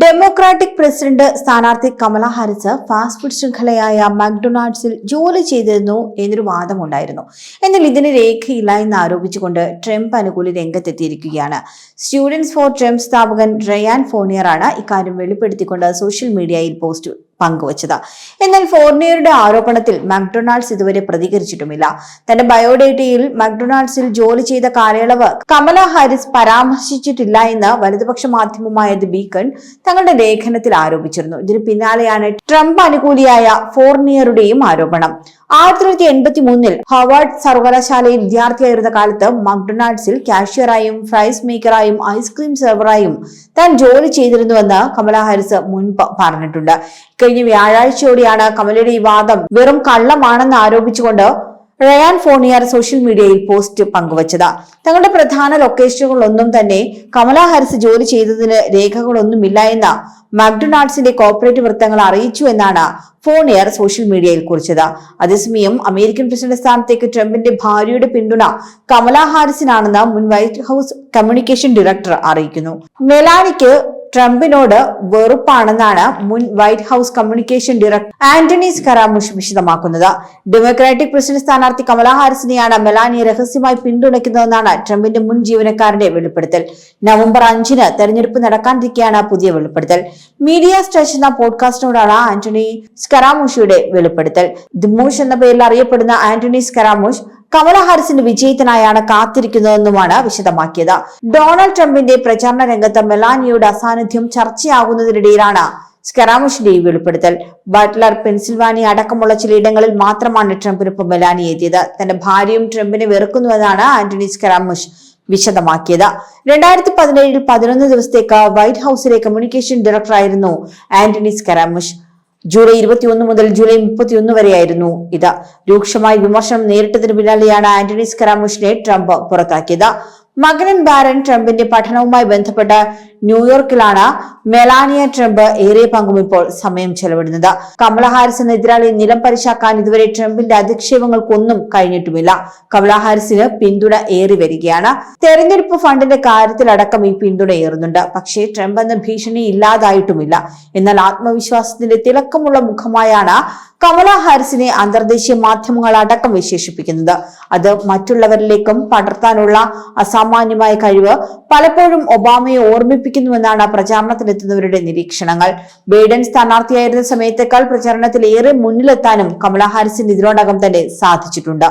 Democratic president സ്ഥാനാർത്ഥി Kamala Harris fast food ശൃംഖലയായ മക്ഡൊണാൾഡ്സിൽ ജോലി ചെയ്തിരുന്നു എന്നൊരു വാദമുണ്ടായിരുന്നു. എന്നാൽ ഇതിന് രേഖയില്ല എന്ന് ആരോപിച്ചുകൊണ്ട് ട്രംപ് അനുകൂലി രംഗത്തെത്തിയിരിക്കുകയാണ്. സ്റ്റുഡൻസ് ഫോർ ട്രംപ് സ്ഥാപകൻ റയാൻ ഫോണിയറാണ് ഇക്കാര്യം വെളിപ്പെടുത്തിക്കൊണ്ട് സോഷ്യൽ മീഡിയയിൽ പോസ്റ്റ് പങ്കുവച്ചത്. എന്നാൽ ഫോർണിയറുടെ ആരോപണത്തിൽ മാക്ഡൊണാൾഡ്സ് ഇതുവരെ പ്രതികരിച്ചിട്ടുമില്ല. തന്റെ ബയോഡേറ്റയിൽ മാക്ഡൊണാൾഡ്സിൽ ജോലി ചെയ്ത കാലയളവ് കമല ഹാരിസ് പരാമർശിച്ചിട്ടില്ല എന്ന് വലതുപക്ഷ മാധ്യമമായ ദി ബീക്കൺ തങ്ങളുടെ ലേഖനത്തിൽ ആരോപിച്ചിരുന്നു. ഇതിന് പിന്നാലെയാണ് ട്രംപ് അനുകൂലിയായ ഫോർണിയറുടെയും ആരോപണം. ആയിരത്തി തൊള്ളായിരത്തി എൺപത്തി മൂന്നിൽ ഹവാർഡ് സർവകലാശാലയിൽ വിദ്യാർത്ഥിയായിരുന്ന കാലത്ത് മക്ഡൊണാൾഡ്സിൽ കാഷ്യറായും ഫ്രൈസ് മേക്കറായും ഐസ്ക്രീം സെർവറായും താൻ ജോലി ചെയ്തിരുന്നുവെന്ന് കമല ഹാരിസ് മുൻപ് പറഞ്ഞിട്ടുണ്ട്. കഴിഞ്ഞ വ്യാഴാഴ്ചയോടെയാണ് കമലയുടെ ഈ വാദം വെറും കള്ളമാണെന്ന് ആരോപിച്ചുകൊണ്ട് റയാൻ ഫോണിയാർ സോഷ്യൽ മീഡിയയിൽ പോസ്റ്റ് പങ്കുവച്ചത്. തങ്ങളുടെ പ്രധാന ലൊക്കേഷനുകളൊന്നും തന്നെ കമല ഹാരിസ് ജോലി ചെയ്തതിന് രേഖകളൊന്നുമില്ല എന്ന് മക്ഡൊണാൾഡ്സിന്റെ കോർപ്പറേറ്റ് വൃത്തങ്ങൾ അറിയിച്ചു എന്നാണ് ഫോണിയർ സോഷ്യൽ മീഡിയയിൽ കുറിച്ചത്. അതേസമയം അമേരിക്കൻ പ്രസിഡന്റ് സ്ഥാനത്തേക്ക് ട്രംപിന്റെ ഭാര്യയുടെ പിന്തുണ കമല ഹാരിസിനാണെന്ന് മുൻ വൈറ്റ് ഹൌസ് കമ്മ്യൂണിക്കേഷൻ ഡയറക്ടർ അറിയിക്കുന്നു. മെലാനിക്ക് ട്രംപിനോട് വെറുപ്പാണെന്നാണ് മുൻ White House communication director Anthony Scaramucci വിശദമാക്കുന്നത്. Democratic president സ്ഥാനാർത്ഥി കമലാ ഹാരിസിനെയാണ് മെലാനിയെ രഹസ്യമായി പിന്തുണയ്ക്കുന്നതെന്നാണ് ട്രംപിന്റെ മുൻ ജീവനക്കാരന്റെ വെളിപ്പെടുത്തൽ. നവംബർ അഞ്ചിന് തെരഞ്ഞെടുപ്പ് നടക്കാനിരിക്കെയാണ് പുതിയ വെളിപ്പെടുത്തൽ. മീഡിയ സ്ട്രെച്ച് എന്ന പോഡ്കാസ്റ്റിനോടാണ് ആന്റണി സ്കരാമൂഷിയുടെ വെളിപ്പെടുത്തൽ. ദിമൂഷ് എന്ന പേരിൽ അറിയപ്പെടുന്ന ആന്റണി സ്കരാമൂഷ് കമല ഹാരിസിന്റെ വിജയത്തിനായാണ് കാത്തിരിക്കുന്നതെന്നുമാണ് വിശദമാക്കിയത്. ഡൊണാൾഡ് ട്രംപിന്റെ പ്രചാരണ രംഗത്ത് മെലാനിയുടെ അസാന്നിധ്യം ചർച്ചയാകുന്നതിനിടയിലാണ് സ്കറാമുഷിന്റെ ഈ വെളിപ്പെടുത്തൽ. ബട്ട്ലർ പെൻസിൽവാനിയ അടക്കമുള്ള ചിലയിടങ്ങളിൽ മാത്രമാണ് ട്രംപിനൊപ്പം മെലാനി എത്തിയത്. തന്റെ ഭാര്യയും ട്രംപിനെ വെറുക്കുന്നുവെന്നാണ് ആന്റണി സ്കറാമുഷ് വിശദമാക്കിയത്. രണ്ടായിരത്തി പതിനേഴിൽ പതിനൊന്ന് ദിവസത്തേക്ക് വൈറ്റ് ഹൌസിലെ കമ്മ്യൂണിക്കേഷൻ ഡയറക്ടറായിരുന്നു ആന്റണി സ്കരാമുഷ്. ജൂലൈ ഇരുപത്തിയൊന്ന് മുതൽ ജൂലൈ മുപ്പത്തിയൊന്ന് വരെയായിരുന്നു ഇത്. രൂക്ഷമായ വിമർശനം നേരിട്ടതിന് പിന്നാലെയാണ് ആന്റണി സ്കരാമുഷിനെ ട്രംപ് പുറത്താക്കിയത്. മകനൻ ബാരൻ ട്രംപിന്റെ പഠനവുമായി ബന്ധപ്പെട്ട് ന്യൂയോർക്കിലാണ് മെലാനിയ ട്രംപ് ഏറെ പങ്കും ഇപ്പോൾ സമയം ചെലവിടുന്നത്. കമല ഹാരിസ് എതിരാളി നിലം പരിശാക്കാൻ ഇതുവരെ ട്രംപിന്റെ അധിക്ഷേപങ്ങൾക്കൊന്നും കഴിഞ്ഞിട്ടുമില്ല. കമല ഹാരിസിന് പിന്തുണ ഏറി വരികയാണ്. തെരഞ്ഞെടുപ്പ് ഫണ്ടിന്റെ കാര്യത്തിലടക്കം ഈ പിന്തുണ ഏറുന്നുണ്ട്. പക്ഷേ ട്രംപ് എന്ന ഭീഷണി ഇല്ലാതായിട്ടുമില്ല. എന്നാൽ ആത്മവിശ്വാസത്തിന്റെ തിളക്കമുള്ള മുഖമായാണ് കമല ഹാരിസിനെ അന്തർദേശീയ മാധ്യമങ്ങൾ അടക്കം വിശേഷിപ്പിക്കുന്നത്. അത് മറ്റുള്ളവരിലേക്കും പടർത്താനുള്ള അസാമാന്യമായ കഴിവ് പലപ്പോഴും ഒബാമയെ ഓർമ്മിപ്പിക്കുന്നുവെന്നാണ് പ്രചാരണത്തിലെത്തുന്നവരുടെ നിരീക്ഷണങ്ങൾ. ബൈഡൻ സ്ഥാനാർത്ഥിയായിരുന്ന സമയത്തേക്കാൾ പ്രചാരണത്തിൽ ഏറെ മുന്നിലെത്താനും കമലാ ഹാരിസിന് ഇതിനോടകം തന്നെ സാധിച്ചിട്ടുണ്ട്.